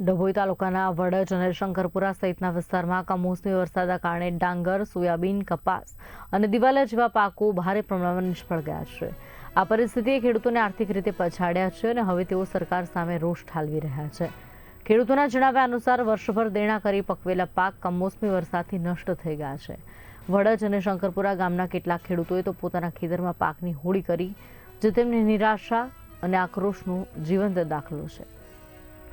ડભોઈ તાલુકાના વડજ અને શંકરપુરા સહિતના વિસ્તારમાં કમોસમી વરસાદના કારણે ડાંગર, સોયાબીન, કપાસ અને દિવાલા જેવા પાકો ભારે પ્રમાણમાં નિષ્ફળ ગયા છે. આ પરિસ્થિતિએ ખેડૂતોને આર્થિક રીતે પછાડ્યા છે અને હવે તેઓ સરકાર સામે રોષ ઠાલવી રહ્યા છે. ખેડૂતોના જણાવ્યા અનુસાર વર્ષભર દેણા કરી પકવેલા પાક કમોસમી વરસાદથી નષ્ટ થઈ ગયા છે. વડજ અને શંકરપુરા ગામના કેટલાક ખેડૂતોએ તો પોતાના ખેતરમાં પાકની હોળી કરી, જે તેમની નિરાશા અને આક્રોશનો જીવંત દાખલો છે.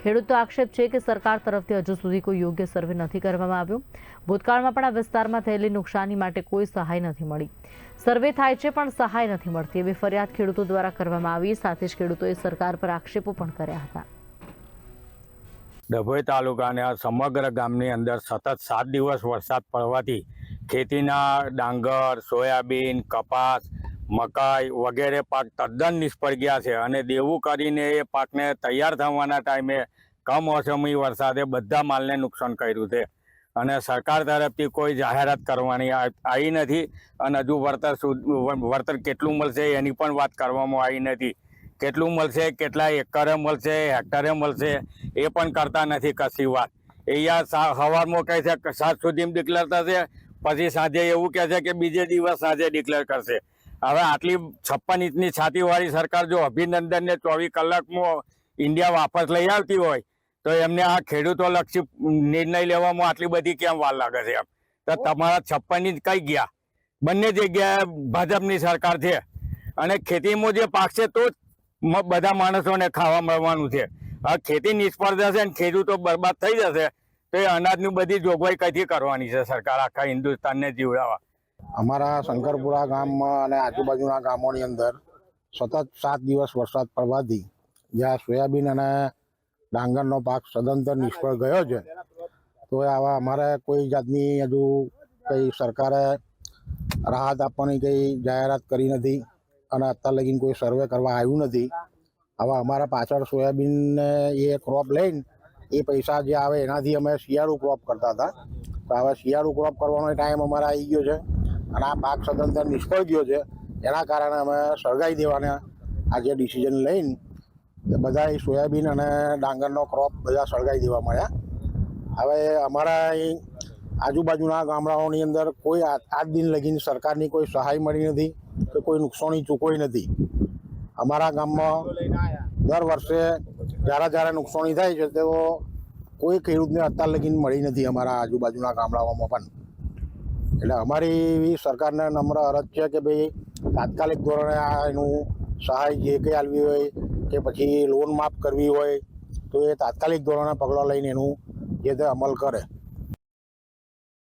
ખેડૂતો આક્ષેપ છે કે સરકાર તરફથી હજુ સુધી કોઈ યોગ્ય સર્વે નથી કરવામાં આવ્યો. ભૂતકાળમાં પણ આ વિસ્તારમાં થયેલી નુકસાની માટે કોઈ સહાય નથી મળી. સર્વે થાય છે, પણ સહાય નથી મળતી. એવી ફરિયાદ ખેડૂતો દ્વારા કરવામાં આવી. સાથે જ ખેડૂતોએ સરકાર પર આક્ષેપો પણ કર્યા હતા. ડભોઈ તાલુકાના સમગ્ર ગામની અંદર સતત સાત દિવસ વરસાદ પડવાથી ખેતીના ડાંગર, સોયાબીન, કપાસ મકાઈ વગેરે પાક તદ્દન નિષ્ફળ ગયા છે અને દેવું કરીને એ પાકને તૈયાર થવાના ટાઈમે કમોસમી વરસાદે બધા માલને નુકસાન કર્યું છે. અને સરકાર તરફથી કોઈ જાહેરાત કરવાની આવી નથી અને હજુ વળતર વળતર કેટલું મળશે એની પણ વાત કરવામાં આવી નથી. કેટલું મળશે, કેટલા એકરે મળશે, હેક્ટરે મળશે, એ પણ કરતા નથી કશી વાત. અહીંયા સા- સવારમાં કહે છે સાત સુધીમાં ડિક્લેર થશે, પછી સાંજે એવું કહે છે કે બીજે દિવસ સાંજે ડિક્લેર કરશે. હવે આટલી છપ્પન ઇંચની છાતીવાળી સરકાર જો અભિનંદનને ચોવીસ કલાકમાં ઇન્ડિયા વાપસ લઈ આવતી હોય, તો એમને આ ખેડૂતો લક્ષી નિર્ણય લેવામાં આટલી બધી કેમ વાર લાગે છે એમ? તો તમારા છપ્પન ઇંચ કઈ ગયા? બંને જગ્યાએ ભાજપની સરકાર છે. અને ખેતીમાં જે પાકશે તો જ બધા માણસોને ખાવા મળવાનું છે. આ ખેતી નિષ્ફળ જશે અને ખેડૂતો બરબાદ થઈ જશે, તો એ અનાજની બધી જોગવાઈ કઈથી કરવાની છે સરકાર? આખા હિન્દુસ્તાનને જીવડાવવા. અમારા શંકરપુરા ગામમાં અને આજુબાજુના ગામોની અંદર સતત સાત દિવસ વરસાદ પડવાથી જ્યાં સોયાબીન અને ડાંગરનો પાક સદંતર નિષ્ફળ ગયો છે, તો આવા અમારે કોઈ જાતની હજુ કંઈ સરકારે રાહત આપવાની કંઈ જાહેરાત કરી નથી અને અત્યાર લગીને કોઈ સર્વે કરવા આવ્યું નથી. હવે અમારા પાછળ સોયાબીનને એ ક્રોપ લઈને એ પૈસા જે આવે એનાથી અમે શિયાળુ ક્રોપ કરતા હતા. તો હવે શિયાળુ ક્રોપ કરવાનો ટાઈમ અમારે આવી ગયો છે. અને આ પાક સ્વતંત્ર નિષ્ફળ ગયો છે. એના કારણે અમે સળગાવી દેવાના આ જે ડિસિઝન લઈને બધા સોયાબીન અને ડાંગરનો ક્રોપ બધા સળગાવી દેવા મળ્યા. હવે અમારા અહીં આજુબાજુના ગામડાઓની અંદર કોઈ આજ દિન લગીને સરકારની કોઈ સહાય મળી નથી કે કોઈ નુકસાની ચૂકવાઈ નથી. અમારા ગામમાં દર વર્ષે જ્યારે જ્યારે નુકસાની થાય છે તેઓ કોઈ ખેડૂતને અત્યાર લગીને મળી નથી અમારા આજુબાજુના ગામડાઓમાં પણ. એટલે અમારી એવી સરકારને નમ્ર અરજ છે કે ભાઈ તાત્કાલિક ધોરણે આ એનું સહાય જે કંઈ આપવી હોય કે પછી લોન માફ કરવી હોય તો એ તાત્કાલિક ધોરણે પગલાં લઈને એનું જે તે અમલ કરે.